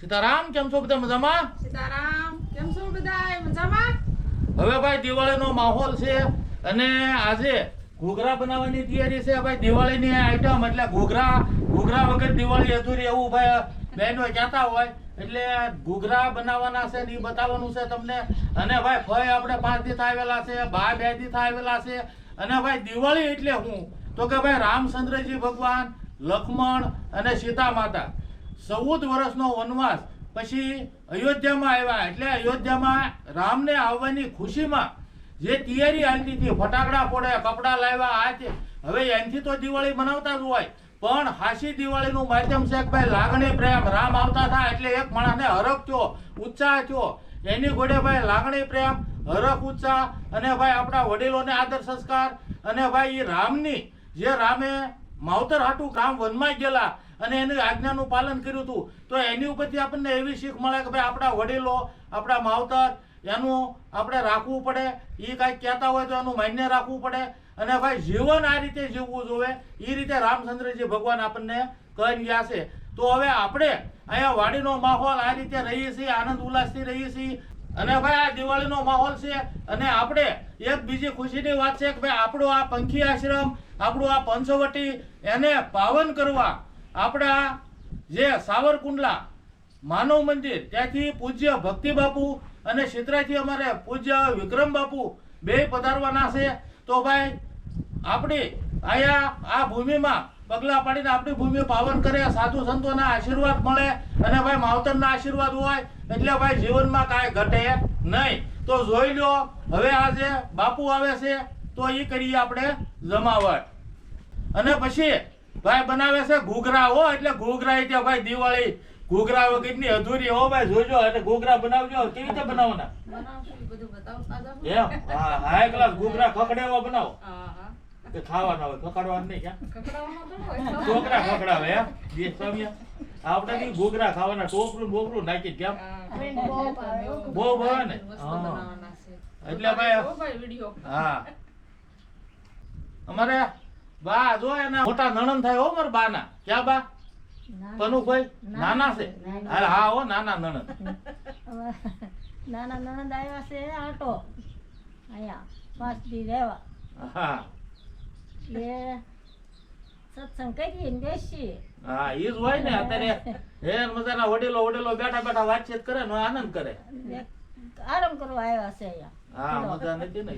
સીતારામ કેમ છો બધા મજામાં? સીતારામ કેમ છો બધા મજામાં? હવે ભાઈ દિવાળીનો માહોલ છે અને આજે ઘૂઘરા બનાવવાની તૈયારી છે ભાઈ દિવાળીની આઈટમ એટલે ઘૂઘરા ઘૂઘરા વગર દિવાળી અધૂરી એવું ભાઈ બહેનો કહેતા હોય એટલે ઘૂઘરા બનાવવાના છે ને એ બતાવવાનું છે તમને. અને ભાઈ ફય આપણે પાંચ દિવસ આવેલા છે બા બે દિવસ આવેલા છે. અને ભાઈ દિવાળી એટલે હું? તો કે ભાઈ રામચંદ્રજી ભગવાન લક્ષ્મણ અને સીતા માતા. ચૌદ વર્ષનો વનવાસ. પછી અયોધ્યામાં આવ્યા. એટલે અયોધ્યામાં રામને આવવાની ખુશીમાં જે તૈયારી હાલતી હતી, ફટાકડા ફોડે, કપડાં લાવ્યા, આ તે. હવે એનથી તો દિવાળી મનાવતા જ હોય. પણ હાસી દિવાળીનું માધ્યમ છે કે ભાઈ લાગણી, પ્રેમ, રામ આવતા થાય એટલે એક માણસને હરખ થયો, ઉત્સાહ થયો. એની ઘોડે ભાઈ લાગણી, પ્રેમ, હરખ, ઉત્સાહ અને ભાઈ આપણા વડીલોને આદર, સંસ્કાર અને ભાઈ એ રામની, જે રામે માવતર હાટું રામ વનમાં ગયેલા અને એની આજ્ઞાનું પાલન કર્યું હતું. તો એની ઉપરથી આપણને એવી શીખ મળે કે ભાઈ આપણા વડીલો, આપણા માવતર, એનું આપણે રાખવું પડે. એ કાંઈક કહેતા હોય તો એનું માન્ય રાખવું પડે. અને ભાઈ જીવન આ રીતે જીવવું જોઈએ એ રીતે રામચંદ્રજી ભગવાન આપણને કહી ગયા છે. તો હવે આપણે અહીંયા વાડીનો માહોલ આ રીતે રહીએ છીએ આનંદ ઉલ્લાસથી રહીએ છીએ અને ભાઈ આ દિવાળીનો માહોલ છે. અને આપણે એક બીજી ખુશીની વાત છે કે ભાઈ આપણો આ પંખી આશ્રમ, આપણું આ પંચવટી એને પાવન કરવા આપણા જે સાવરકુંડલા માનવ મંદિર, ત્યાંથી પૂજ્ય ભક્તિ બાપુ અને શિત્રાથી અમારે પૂજ્ય વિક્રમ બાપુ બે પધારવાના છે. તો ભાઈ, આપણી અહીંયા આ ભૂમિમાં પગલા પાડીને આપણી ભૂમિ પાવન કરે, સાધુ સંતોના આશીર્વાદ મળે અને ભાઈ માવતરના આશીર્વાદ હોય એટલે ભાઈ જીવનમાં કાંઈ ઘટે નહીં. તો જોઈ લો હવે આજે બાપુ આવે છે, તો એ કરીએ આપણે જમાવટ. અને પછી ભાઈ બનાવે છે ઘૂઘરા. હો એટલે ઘૂઘરા એટલે ભાઈ દિવાળી ઘૂઘરા વગરની અધૂરી. હો ભાઈ જોજો એટલે ઘૂઘરા બનાવજો. કેવી રીતે જાઓ. એમ? હા હાઈ ક્લાસ ઘૂઘરા ખખડેવા બનાવો. હા હા. કે ખાવાના હોય ખખડવાના નહીં ક્યાં? છોકરા ખખડાવે એમ? બે સ્વામીયા. આપણે કઈ ઘૂઘરા ખાવાના ટોપરું બોપરું નાખી કેમ? બહુ ભાવે ને? વસ્તુ હા. બનાવવાના છે. એટલે ભાઈ- જો ભાઈ વીડિયો. હા. અમારે બા જો એના મોટા નણંદ થાય હો મારા બાના. ક્યાં બા? પનુભાઈ નાના છે અરે હા હો નાના નણંદ. નાના નણંદ આવ્યા છે આટો. અહીંયા પાંચ દી રહેવા. હા. એ સત્સંગ કરીએ ને બેસીએ. હા ઈ જ હોય ને અત્યારે હે મજાના વડીલો વડીલો બેઠા બેઠા વાતચીત કરે ને આનંદ કરે. આરામ કરવા આવ્યા છે અહીંયા. હા મજા નથી ને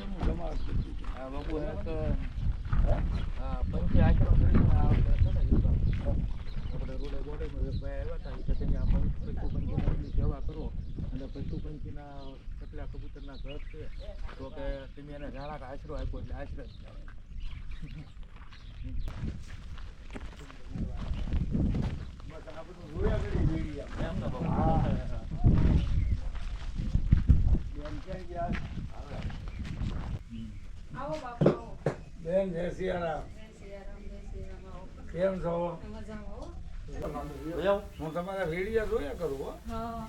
હા બાપુ હે તો હા પંચે આશ્રમ કરીને આ વખતે છે ને ઈ તો આપણે રોડે બોડે માં એક ભાઈ આવ્યા હતા ઈ કે તમે આ પંચ પશુ પંખીની સેવા કરો અને પશુ પંખીના કેટલા કબૂતરના ઘર છે તો કે તમે એને જાણા કે આશરો આપ્યો એટલે આશરો જ બેન જય સિયારામ. કેમ છો? મજામાં હો? તમારા વીડિયો જોયા કરું હો. હા.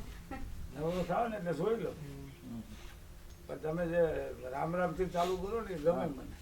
નવું થાવ ને એટલે જોઈ લો. પણ તમે જે રામ રામથી ચાલુ કરો ને ગમે મને.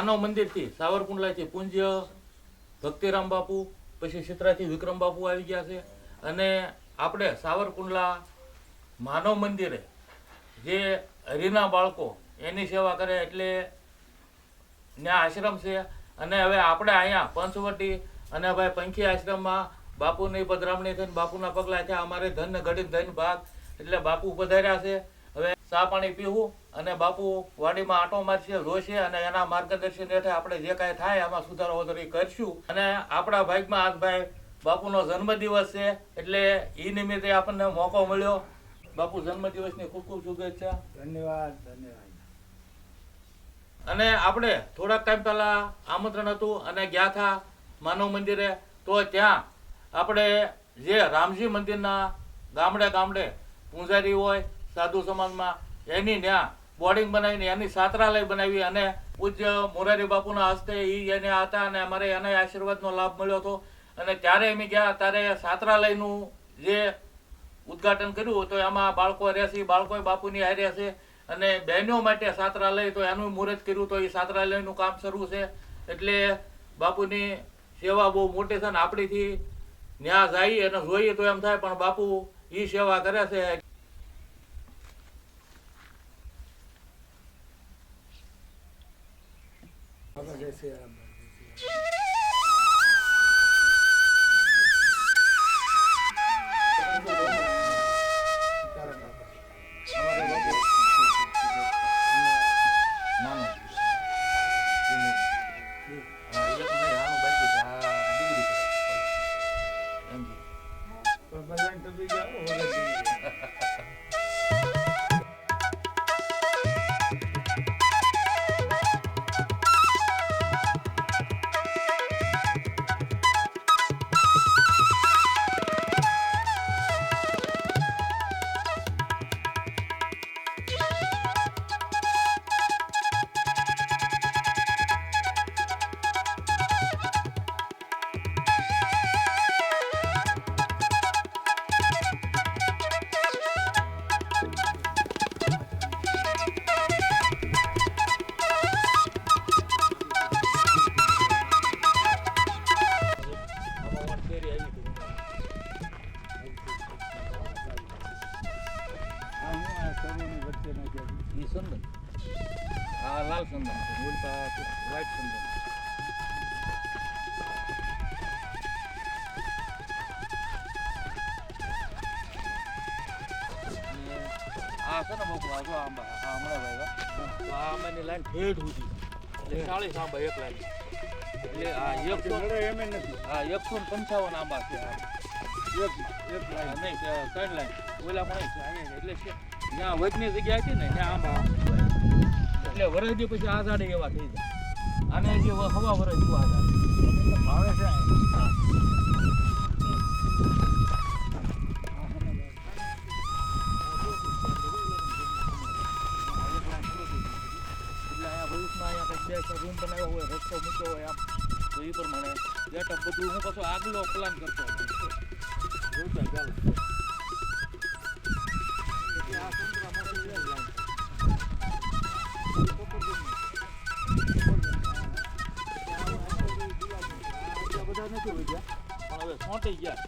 માનવ મંદિરથી સાવરકુંડલાથી પૂજ્ય ભક્તિરામ બાપુ, પછી સિત્રાથી વિક્રમ બાપુ આવી ગયા છે. અને આપણે સાવરકુંડલા માનવ મંદિરે જે હરિના બાળકો એની સેવા કરે એટલે ત્યાં આશ્રમ છે. અને હવે આપણે અહીંયા પંચવટી અને ભાઈ પંખી આશ્રમમાં બાપુની પધરામણી થઈને બાપુના પગલાં થયા. અમારે ધન ને ઘડી ધન ભાગ. એટલે બાપુ પધાર્યા છે. હવે ચા પાણી પીવું. અને બાપુ વાડીમાં આંટો મારશે રોશે અને એના માર્ગદર્શન હેઠળ આપણે જે કાંઈ થાય આમાં સુધારો વધારો કરશું. અને આપણા ભાગમાં આજ ભાઈ બાપુનો જન્મદિવસ છે એટલે એ નિમિત્તે આપણને મોકો મળ્યો. બાપુ જન્મદિવસની ખૂબ ખૂબ શુભેચ્છા. ધન્યવાદ ધન્યવાદ. અને આપણે થોડાક ટાઈમ પહેલાં આમંત્રણ હતું અને ગયા હતા માનવ મંદિરે. તો ત્યાં આપણે જે રામજી મંદિરના ગામડે ગામડે પૂંજારી હોય સાધુ સમાજમાં એની ત્યાં બોર્ડિંગ બનાવીને, એની છાત્રાલય બનાવી અને પૂજ્ય મોરારી બાપુના હસ્તે ઈ એને હતા અને અમારે એને આશીર્વાદનો લાભ મળ્યો હતો. અને ત્યારે અમે ગયા, ત્યારે છાત્રાલયનું જે ઉદ્ઘાટન કર્યું તો એમાં બાળકો રહેશે બાળકોએ બાપુની હાર્યા છે અને બહેનો માટે છાત્રાલય તો એનું મુહૂર્ત કર્યું તો એ છાત્રાલયનું કામ શરૂ છે. એટલે બાપુની સેવા બહુ મોટી છે ને આપણીથી ત્યાં જઈએ અને જોઈએ તો એમ થાય, પણ બાપુ એ સેવા કરે છે. બાબા જય ય નથી. હા એકસો ને પંચાવન આંબા છે. એક એક લાઈન નહીં ત્રણ લાઈન ઓલા પણ છે. એટલે છે જ્યાં વચની જગ્યા હતી ને ત્યાં આંબા એટલે વરસથી પછી આ ઝાડે એવા થઈ જાય. આને જે હવા વરસ જેવા ઝાડ ભાવે છે રૂમ બનાવ્યો હોય રસ્તો મૂક્યો હોય આમ. તો એ પ્રમાણે જેટ બધું હું કશો આગલો પ્લાન કરતો બધા નથી વધ્યા પણ હવે સોંટી ગયા.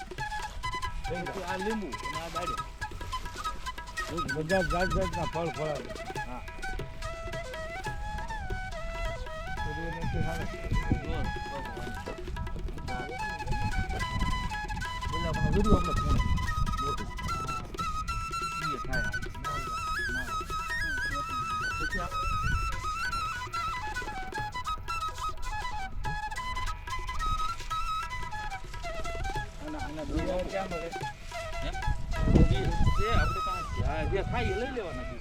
પછી આ લીંબુ અને આ દાડે બધા જાત જાતના ફળ ફળાવે. થાય એ લઈ લેવાના છે.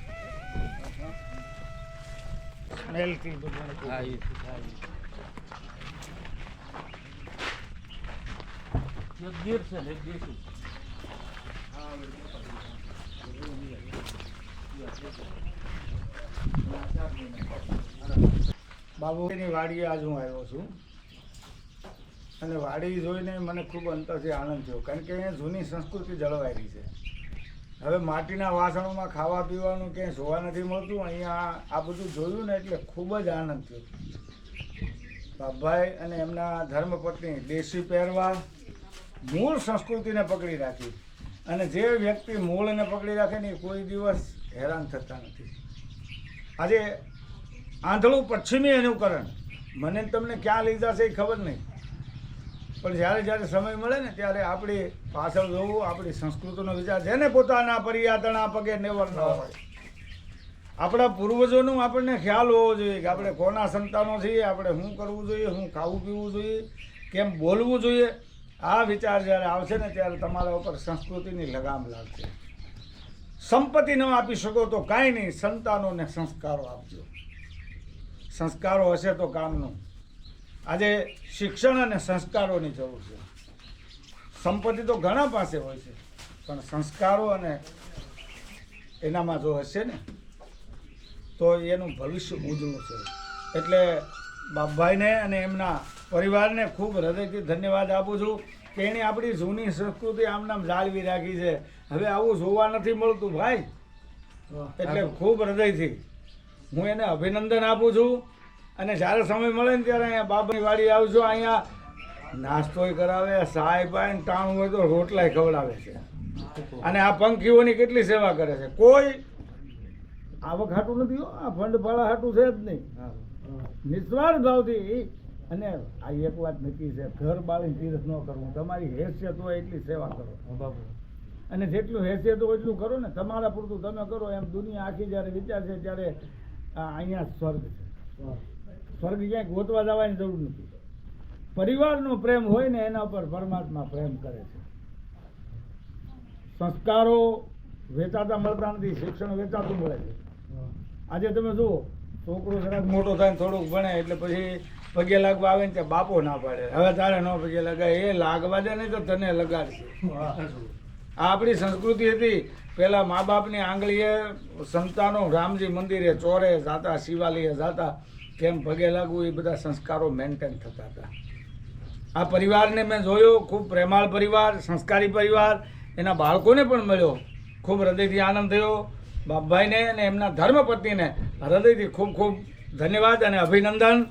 સ્મેલથી બધું હા, ઈ છે, હા, ઈ છે. ને એક દેશી બાબુની વાડીએ આજ હું આવ્યો છું. અને વાડી જોઈને મને ખૂબ અંતરથી આનંદ થયો, કારણ કે અહીંયા જૂની સંસ્કૃતિ જળવાયેલી છે. હવે માટીના વાસણોમાં ખાવા પીવાનું ક્યાંય જોવા નથી મળતું, અહીંયા આ બધું જોયું ને એટલે ખૂબ જ આનંદ થયો. બાપભાઈ અને એમના ધર્મપત્ની દેશી પહેરવા મૂળ સંસ્કૃતિને પકડી રાખી. અને જે વ્યક્તિ મૂળને પકડી રાખે ને એ કોઈ દિવસ હેરાન થતા નથી. આજે આંધળું પશ્ચિમી અનુકરણ. મને તમને ક્યાં લઈ જશે એ ખબર નહીં. પણ જ્યારે જ્યારે સમય મળે ને ત્યારે આપણી પાછળ જોવું, આપણી સંસ્કૃતિનો વિચાર જેને પોતાના પર્યાતણા પગે નેવર ન હોય. આપણા પૂર્વજોનું આપણને ખ્યાલ હોવો જોઈએ કે આપણે કોના સંતાનો છીએ, આપણે શું કરવું જોઈએ, શું ખાવું પીવું જોઈએ, કેમ બોલવું જોઈએ. આ વિચાર જ્યારે આવશે ને ત્યારે તમારા ઉપર સંસ્કૃતિની લગામ લાગશે. સંપત્તિ ન આપી શકો તો કાંઈ નહીં સંતાનોને સંસ્કારો આપજો. સંસ્કારો હશે તો કામનું. આજે શિક્ષણ અને સંસ્કારોની જરૂર છે. સંપત્તિ તો ઘણા પાસે હોય છે, પણ સંસ્કારો અને એનામાં જો હશે ને, તો એનું ભવિષ્ય ઉજળું છે. એટલે બાપભાઈને અને એમના પરિવારને ખૂબ હૃદયથી ધન્યવાદ આપું છું કે એણે આપણી જૂની સંસ્કૃતિ આમ નામ જાળવી રાખી છે. હવે આવું જોવા નથી મળતું ભાઈ. એટલે ખૂબ હૃદયથી હું એને અભિનંદન આપું છું. અને જ્યારે સમય મળે ને ત્યારે અહીંયા બાબાની વાડી આવજો. અહીંયા નાસ્તોય કરાવે સાય પાય ને ટાણું હોય તો રોટલાય ખવડાવે છે. અને આ પંખીઓની કેટલી સેવા કરે છે. કોઈ આવક હાટું નથી આ ફંડ ફાળા હાટું છે જ નહીં. નિસ્વાર્થ ભાવથી અને આ એક વાત નક્કી છે ઘર બાળી તીરથ ન કરવું. તમારી હેસિયત હોય એટલી સેવા કરો. અને જેટલું હેસિયત હોય એટલું કરો ને તમારા પૂરતું તમે કરો. એમ દુનિયા આખી જ્યારે વિચારશે ત્યારે અહીંયા સ્વર્ગ છે. સ્વર્ગ ક્યાંય ગોતવા જવાની જરૂર નથી. પરિવારનો પ્રેમ હોય ને એના પર પરમાત્મા પ્રેમ કરે છે. સંસ્કારો વેચાતા મળતા નથી શિક્ષણ વેચાતું મળે છે. આજે તમે જુઓ છોકરો જરાક મોટો થાય થોડુંક ભણે એટલે પછી પગે લાગવા આવે ને ત્યાં બાપો ના પાડે. હવે તારે ન પગે લગાય. એ લાગવા દે નહીં તો તને લગાડશે. આ આપણી સંસ્કૃતિ હતી. પેલા મા બાપની આંગળીએ સંતાનો રામજી મંદિરે ચોરે જાતા શિવાલીએ જાતા. કેમ પગે લાગવું એ બધા સંસ્કારો મેન્ટેન થતા હતા. આ પરિવારને મેં જોયો. ખૂબ પ્રેમાળ પરિવાર, સંસ્કારી પરિવાર. એના બાળકોને પણ મળ્યો. ખૂબ હૃદયથી આનંદ થયો. બાપભાઈને અને એમના ધર્મપત્નીને હૃદયથી ખૂબ ખૂબ ધન્યવાદ અને અભિનંદન.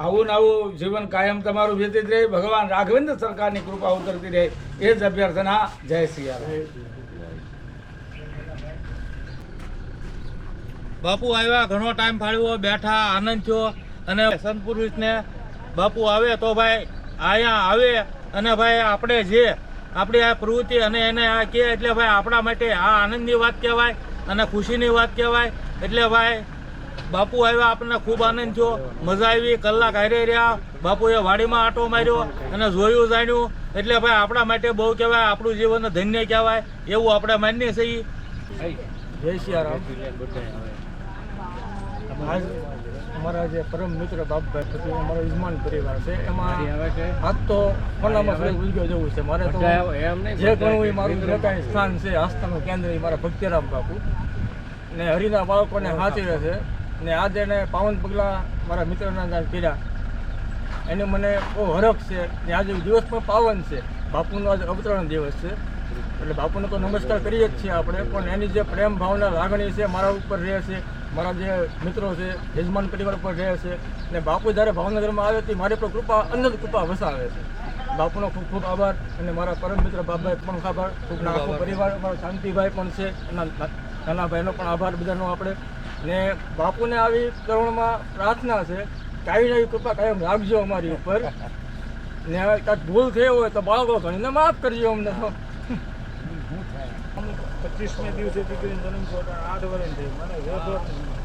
આવું નવું જીવન કાયમ તમારું વ્યતીત રહે. ભગવાન રાઘવેન્દ્ર સરકારની કૃપા ઉતરતી રહે. એ જ અભ્યર્થના જય સિયારામ બાપુ આવ્યા, ઘણો ટાઈમ ફાળવ્યો બેઠા, આનંદ થયો. અને સંત પુરુષને, બાપુ આવે તો ભાઈ અહીંયા આવે. અને ભાઈ, આપણે જે, આપણી આ પ્રવૃત્તિ અને એને આ કહે એટલે ભાઈ, આપણા માટે આ આનંદની વાત કહેવાય અને ખુશીની વાત કહેવાય. એટલે ભાઈ બાપુ આવ્યા આપણને ખૂબ આનંદ થયો. મજા આવી કલાક હારે રહ્યા. બાપુએ વાડીમાં આટો માર્યો અને જોયું જાણ્યું. એટલે ભાઈ આપણા માટે બહુ કહેવાય આપણું જીવન ધન્ય કહેવાય. એવું આપણે માનીએ છીએ. જય સિયારામ આજ અમારા જે પરમ મિત્ર બાપભાઈ પછી અમારો યજમાન પરિવાર છે એમાં આજ તો કોનામાં સૂરજ ઉલગ્યો જવું છે. મારે તો જે ઘણું એ મારું જે કાંઈ સ્થાન છે આસ્થાનું કેન્દ્ર એ મારા ભક્તિરામ બાપુ. ને હરિના બાળકોને સાચવે છે. ને આજે એને પાવન પગલાં મારા મિત્રના જ્યાં કર્યા એને મને બહુ હરખ છે ને આજે દિવસ પણ પાવન છે. બાપુનો આજે અવતરણ દિવસ છે. એટલે બાપુને તો નમસ્કાર કરીએ જ છીએ આપણે, પણ એની જે પ્રેમ ભાવના લાગણી છે મારા ઉપર રહે છે, મારા જે મિત્રો છે, યજમાન પરિવાર પર રહે છે, ને બાપુ જ્યારે ભાવનગરમાં આવે તે મારી પર કૃપા, અનંત કૃપા વસાવે છે. બાપુનો ખૂબ ખૂબ આભાર અને મારા પરમ મિત્ર બાપભાઈ પણ આભાર. ખૂબ નાખો પરિવાર મારો શાંતિભાઈ પણ છે. એના નાના ભાઈનો પણ આભાર બધાનો આપણે. ને બાપુને આવી કરુણમાં પ્રાર્થના છે કાંઈ નવી કૃપા કાયમ રાખજો અમારી ઉપર. ને કાંઈક ભૂલ થઈ હોય તો બાળકો ઘણીને માફ કરજો અમને. તો પચીસમે દિવસે દીકરીને જન્મ આઠ વર્ષ થઈ. મને વેઠ વર્ષ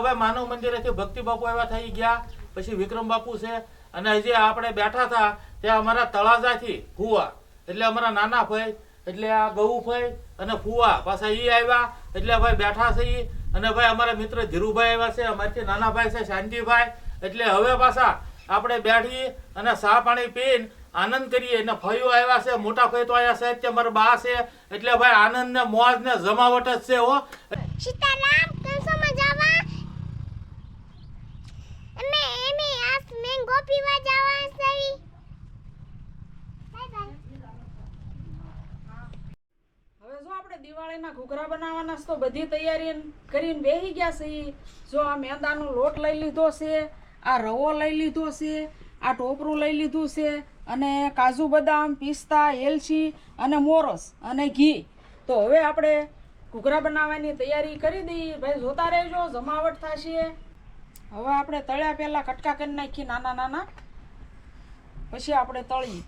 હવે ભાઈ માનવ મંદિરેથી ભક્તિ બાપુ એવા થઈ ગયા. પછી વિક્રમ બાપુ છે. અને હજી આપણે બેઠા હતા ત્યાં અમારા તળાજાથી ફુવા એટલે અમારા નાના ભાઈ, એટલે આ ગૌ ભાઈ અને ફુવા પાછા ઈ આવ્યા. એટલે ભાઈ બેઠા છે એ અને ભાઈ અમારા મિત્ર ધીરુભાઈ આવ્યા છે, અમારાથી નાના ભાઈ છે, શાંતિભાઈ. એટલે હવે પાછા આપણે બેઠી અને સા પાણી પીને આનંદ કરીએ. અને ફયો આવ્યા છે, મોટા ફઈ તો આવ્યા છે, અત્યારે મારા બા છે. એટલે ભાઈ આનંદ ને મોજ ને જમાવટ જ છે, હો. સીતારામ કેમ એમે અમે અમે મેંગો પીવા જવાનું બાય હવે જો આપણે દિવાળીના ઘૂઘરા બનાવવાના તો બધી તૈયારી કરીને બેસી ગયા છે. ઈ. જો આ મેંદાનો લોટ લઈ લીધો છે, આ રવો લઈ લીધો છે, આ ટોપરું લઈ લીધું છે, અને કાજુ બદામ, પિસ્તા, એલચી અને મોરસ અને ઘી. તો હવે આપણે ઘૂઘરા બનાવવાની તૈયારી કરી દઈએ. ભાઈ, જોતા રહેજો, જમાવટ થશે. હવે આપણે તળ્યા પહેલાં કટકા કરી નાખીએ નાના નાના. પછી આપણે તળીએ.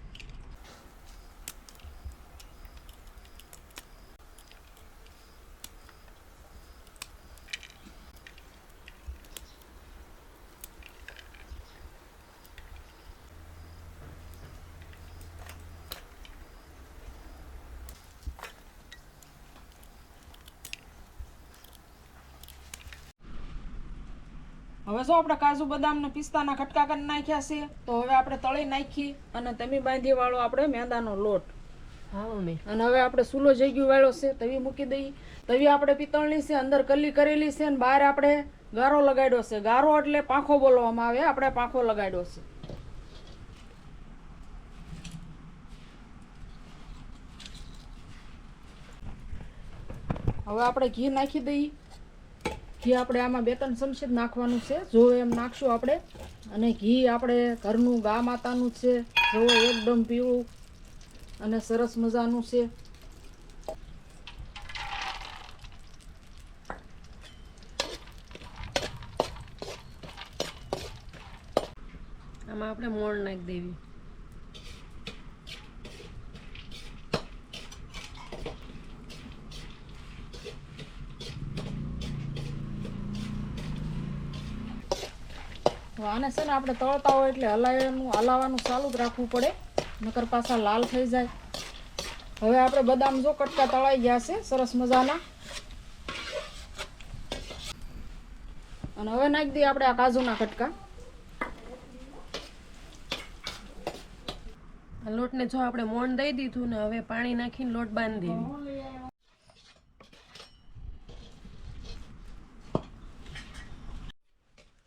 હવે જો આપણે કાજુ બદામ ને પિસ્તાના ખટકા કરી નાખ્યા છે તો હવે આપણે તળી નાખી અને તમી બાંધી વાળો આપણે મેંદાનો લોટ. હા મમ્મી. અને હવે આપણે સૂલો જગ્યું વાળો છે તવી મૂકી દઈ. તવી આપણે પિત્તળની છે અંદર કલ્લી કરેલી છે અને બહાર આપણે ગારો લગાડ્યો છે. ગારો એટલે પાંખો બોલવામાં આવે આપણે પાંખો લગાડ્યો છે. હવે આપણે ઘી નાખી દઈએ ઘી આપણે આમાં બે ત્રણ ચમચી નાખવાનું છે, જો એમ નાખશું આપણે. અને ઘી આપણે ઘરનું ગા માતાનું છે, જો એકદમ પીળું અને સરસ મજાનું છે. આમાં આપણે મોણ નાખી દેવી. આને છે ને આપણે તળતા હોય એટલે હલાવવાનું હલાવવાનું ચાલુ જ રાખવું પડે. નકર પાછા લાલ થઈ જાય. હવે આપણે બદામ જો કટકા તળાઈ ગયા છે, સરસ મજાના. અને હવે નાખી દઈએ આપણે આ કાજુના કટકા. લોટને જો આપણે મોણ દઈ દીધું ને હવે પાણી નાખીને લોટ બાંધી દેવી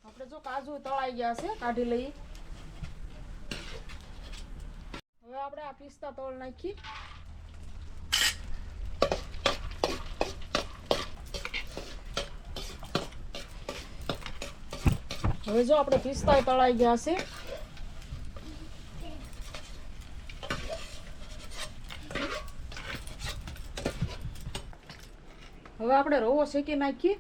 આપણે જો કાજુ તળાઈ ગયા છે, કાઢી લઈએ. હવે આપણે આ પિસ્તા તળ નાખી. હવે જો આપણે પિસ્તા તળાઈ ગયા છે. હવે આપણે રવો શેકી નાખીએ.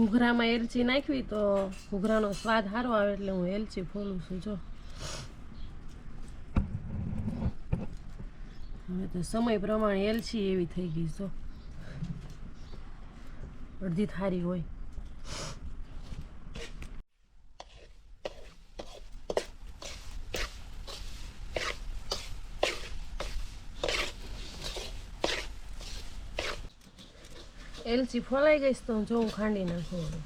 ઘૂઘરામાં એલચી નાખવી તો ઘૂઘરાનો સ્વાદ સારો આવે એટલે હું એલચી ફોલું છું, જો. હવે તો સમય પ્રમાણે એલચી એવી થઈ ગઈ, જો. અડધી થારી હોય. એલચી ફોલાઈ ગઈ તો જોઉં હું ખાંડી નાખું હવે.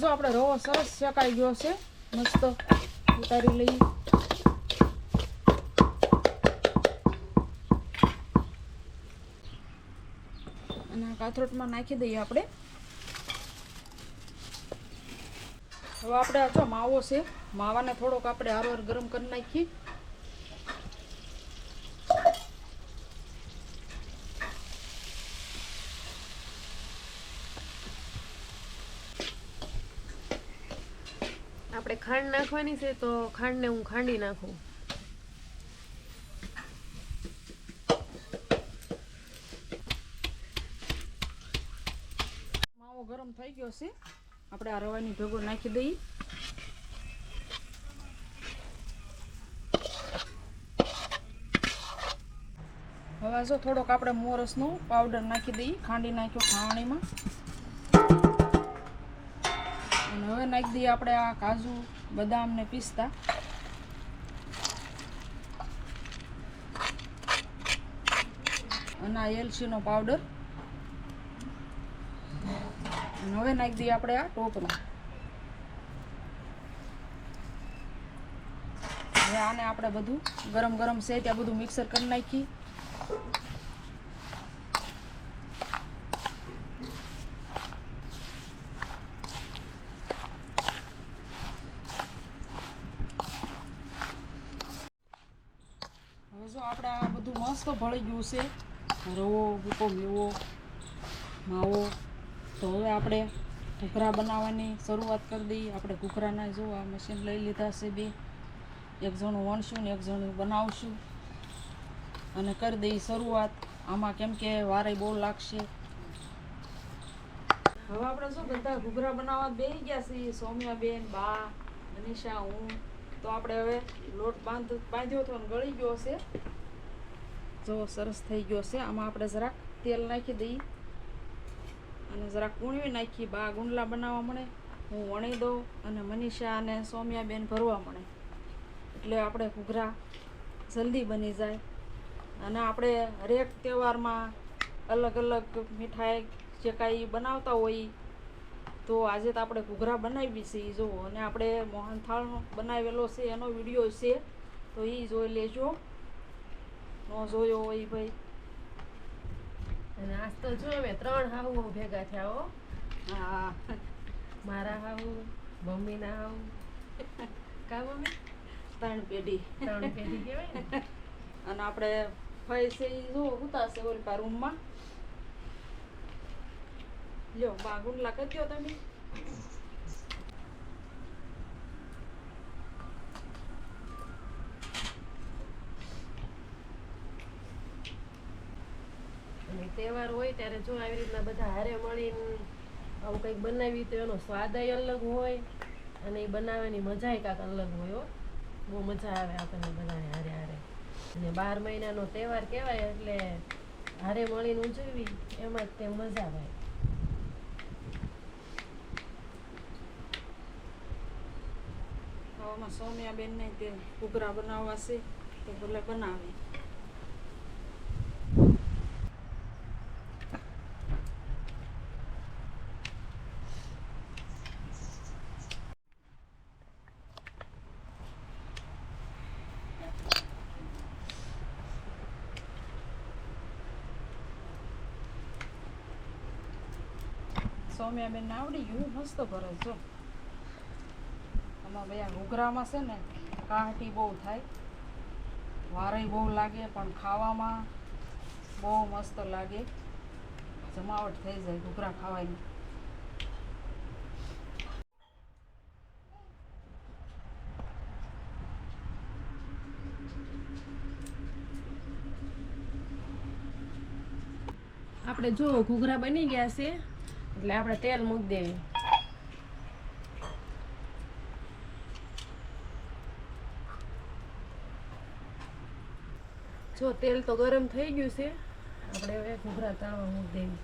જો આપણે રવો સરસ શેકાઈ ગયો છે. મસ્ત ઉતારી લઈએ. અને કાથરોટમાં નાખી દઈએ આપણે. હવે આપણે આ જો માવો છે માવાને થોડોક આપણે હારવાર ગરમ કરી નાખીએ. આપણે ખાંડ નાખવાની છે તો ખાંડને હું ખાંડી નાખું. માવો ગરમ થઈ ગયો છે. આપણે આ રવાની ભેગો નાખી દઈએ. હવે જો થોડોક આપણે મોરસનો પાવડર નાખી દઈએ, ખાંડી નાખ્યો ખાણીમાં અને હવે નાખી દઈએ આપણે આ કાજુ, બદામ ને પિસ્તા. અને આ એલચીનો પાવડર હવે નાખી દઈએ આપણે આ ટોપમાં. હવે આને આપણે બધું ગરમ ગરમ છે ત્યાં બધું મિક્સર કરી નાખી. જો આપણે આ બધું મસ્ત ભળી ગયું છે. રવો, ભૂકો, મેવો, માવો. તો હવે આપણે ઘૂઘરા બનાવવાની શરૂઆત કરી દઈએ. આપણે ઘૂઘરાના જો આ મશીન લઈ લીધા છે બે. એક જણું વણશું ને એક જણું બનાવશું. અને કરી દઈએ શરૂઆત. આમાં કેમ કે વારે બહુ લાગશે. હવે આપણે શું બધા ઘૂઘરા બનાવવા બેસી ગયા છીએ. સૌમ્યાબેન, બા, મનીષા, હું. તો આપણે હવે લોટ બાંધ, બાંધ્યો તો ને ગળી ગયો છે. જો સરસ થઈ ગયો છે. આમાં આપણે જરાક તેલ નાખી દઈએ. અને જરાક કૂણવી નાખી બા ગુંડલા બનાવવા મળે. હું વણી દઉં અને મનીષા અને સૌમ્યાબેન ભરવા મળે. એટલે આપણે ઘૂઘરા જલ્દી બની જાય. અને આપણે હરેક તહેવારમાં અલગ અલગ મીઠાઈ જે કાંઈ બનાવતા હોય, તો આજે તો આપણે ઘૂઘરા બનાવી છે એ જુઓ અને આપણે મોહનથાળનો બનાવેલો છે, એનો વીડિયો છે, તો એ જોઈ લેજો. ન જોયો હોય ભાઈ. આજ તો જો અમે ત્રણ હાવ ભેગા થયા હો. હા. મારા હાહુ મમ્મીના હાવ કા મમ્મી? ત્રણ પેઢી. ત્રણ પેઢી કહેવાય ને? અને આપણે ફઈ જો ઉતારશે ઓલપા રૂમમાં. લ્યો બા ગુંડલા કરી તમે. અને તહેવાર હોય ત્યારે જો આવી રીતના બધા હારે મળીને આવું કંઈક બનાવી તો એનો સ્વાદય અલગ હોય અને એ બનાવવાની મજાય કાંક અલગ હોય હો. બહુ મજા આવે આપણને બધાને હારે હારે. અને બાર મહિનાનો તહેવાર કહેવાય એટલે હારે મળીને ઉજવવી એમાં જ તે મજા આવે. આવામાં સૌમ્યા બેન ને તે ઘૂઘરા બનાવવા છે, તે ભલે બનાવે. સૌમ્યા બેન આવડી ગયું, મસ્ત ભરે જો. આમાં ભાઈ ઘૂઘરામાં છે ને, કાંટી બહુ થાય. વારય બહુ લાગે, પણ ખાવામાં બહુ મસ્ત લાગે. જમાવટ થઈ જાય ઘૂઘરા ખાવાની. આપણે જો ઘૂઘરા બની ગયા છે. એટલે આપણે તેલ મૂકી દેવી. જો તેલ તો ગરમ થઈ ગયું છે, આપણે હવે ઘૂઘરા તળવા મૂકી દેવી.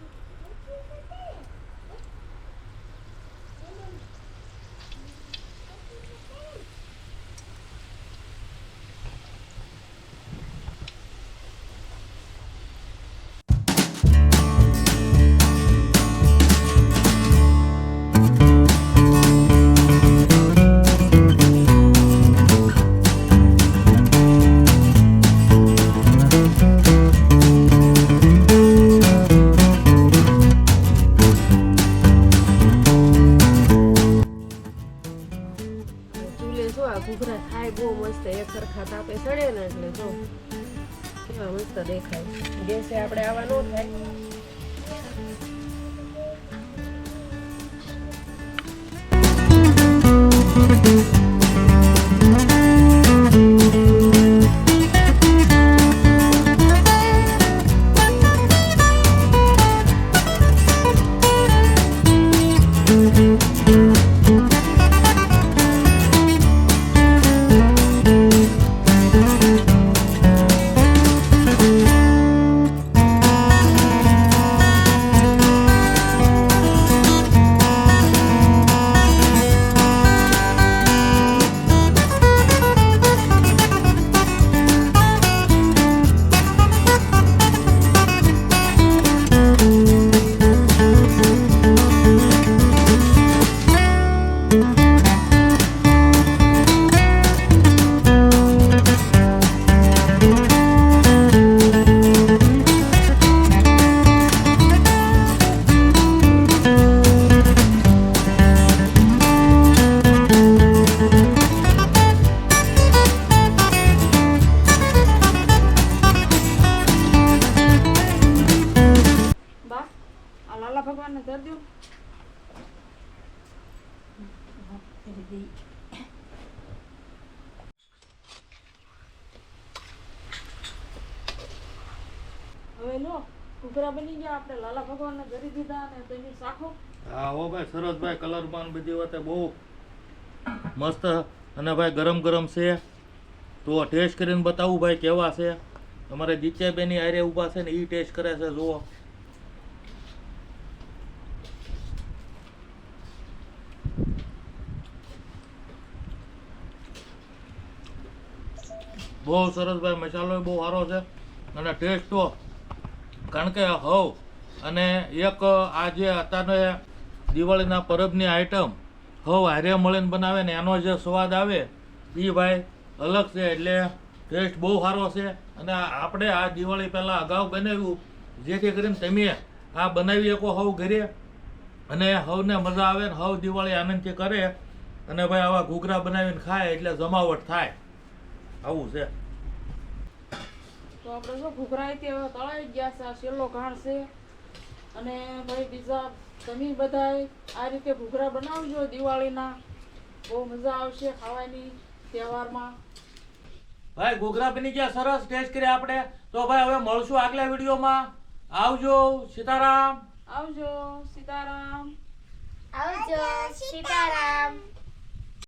ને કરી દો. હવે લો કુકરા બની ગયા આપણે. લાલા ભગવાનને ધરી દીધા અને તેની શાખો હા, હો ભાઈ સરસભાઈ કલર પણ બધી વાતે બહુ મસ્ત અને ભાઈ ગરમ ગરમ છે. તો ટેસ્ટ કરીને બતાવું ભાઈ કેવા છે. અમારે દીચાબેની આરે ઊભા છે ને એ ટેસ્ટ કરે છે, જુઓ. બહુ સરસ ભાઈ, મસાલો બહુ સારો છે. અને ટેસ્ટ તો કારણ કે હવ. અને એક આ જે અત્યારે દિવાળીના પરબની આઈટમ હવ હારે મળીને બનાવે ને એનો જે સ્વાદ આવે એ ભાઈ અલગ છે એટલે ટેસ્ટ બહુ સારો છે. અને આપણે આ દિવાળી પહેલાં અગાઉ બનાવ્યું, જેથી કરીને તમે આ બનાવી શકો હવ ઘરે. અને હવને મજા આવે ને હવ દિવાળી આનંદથી કરે. અને ભાઈ આવા ઘૂઘરા બનાવીને ખાય એટલે જમાવટ થાય. આવું છે. તો આપણે જો ઘૂઘરા તે હવે તળાઈ ગયા છે આ છેલ્લો ઘાણ છે. અને ભાઈ બીજા તમે બધાય આ રીતે ઘૂઘરા બનાવજો દિવાળીના. બહુ મજા આવશે ખાવાની તહેવારમાં. ભાઈ ઘૂઘરા બની ગયા સરસ ટેસ્ટ કરી આપણે. તો ભાઈ હવે મળશું આગલા વિડીયોમાં. આવજો સીતારામ. આવજો સીતારામ. આવજો સીતારામ.